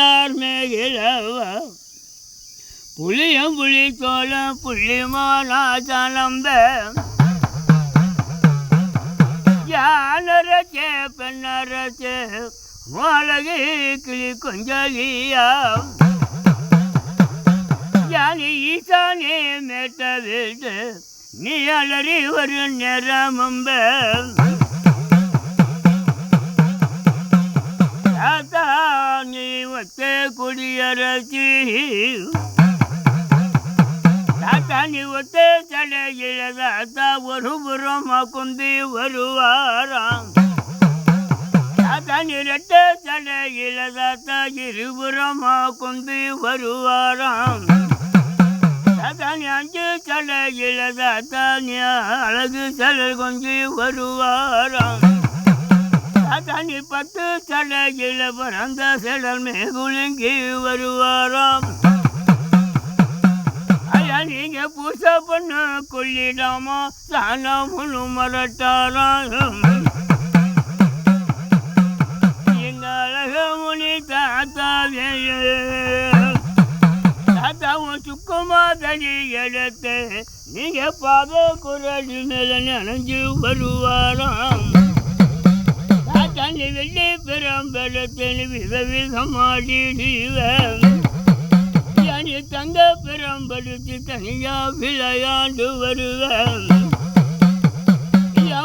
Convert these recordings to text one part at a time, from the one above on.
வந்தார் மேகிழவ புளியம் புளி தோளம் புள்ளிமானாச்சனம்ப யானரச்சே பெண்ணரச்சே மோலகி கிளி கொஞ்சலியா. யானி ஈசானே மேட்ட வீட்டு நீ அலறி ஒரு நிறமம்ப. தாத்தா ஒத்த குடியரசி. தாத்தா நீ ஒத்த தலையில தாத்தா ஒரு புறம் குந்தி வருவாராம். தாத்தா நீ ரெட்ட தலையில தாத்தா இருபுறம் குந்தி வருவாராம். தாத்தா அஞ்சு தலையில தாத்தா அழகு தலை கொஞ்சி வருவாராம். தனி பத்து தலையில பிறந்த செடல் மேகுலுங்கி வருவாராம். ஐயா நீங்க பூசை பண்ண கொள்ளிடாமா? சாணம் முழு மரட்டாராம் எங்க அழகமுனி தாத்தாவே தாத்தாவும் சுக்குமா தனி எடுத்து நீங்க பாத குரல் மேல நினைஞ்சு வருவாராம். பெரும்பெடுத்தனி விதவிதமாடி நீ தங்க பெரும்படுத்தி தனியா விளையாண்டு வருவேன்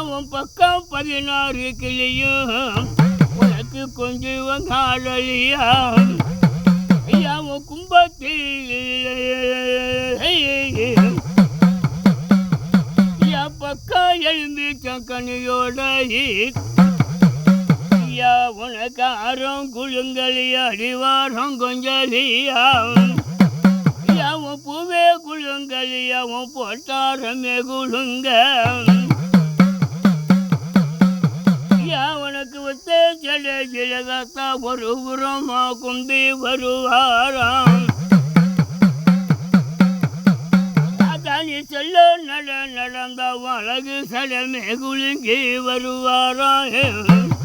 உன் பக்கம் பதினாறு கிளியும் உனக்கு கொஞ்சம் வந்தாலியா ஐயா கும்பத்தில் பக்கம் எழுந்து சக்கனியோட ஐயா உனக்கு ஆரம் குழுங்களி அடிவாரம் கொஞ்சலியா ஐயா உன் பூவே குழுங்கலியா உன் பொட்டாரமே குழுங்க. ஐயா உனக்கு ஒத்த செல ஜிலகத்தா ஒரு உரமா குந்தி வருவாராம். நீ சொல்ல நட நடந்த அழகு சலமே குலுங்கி வருவாராம்.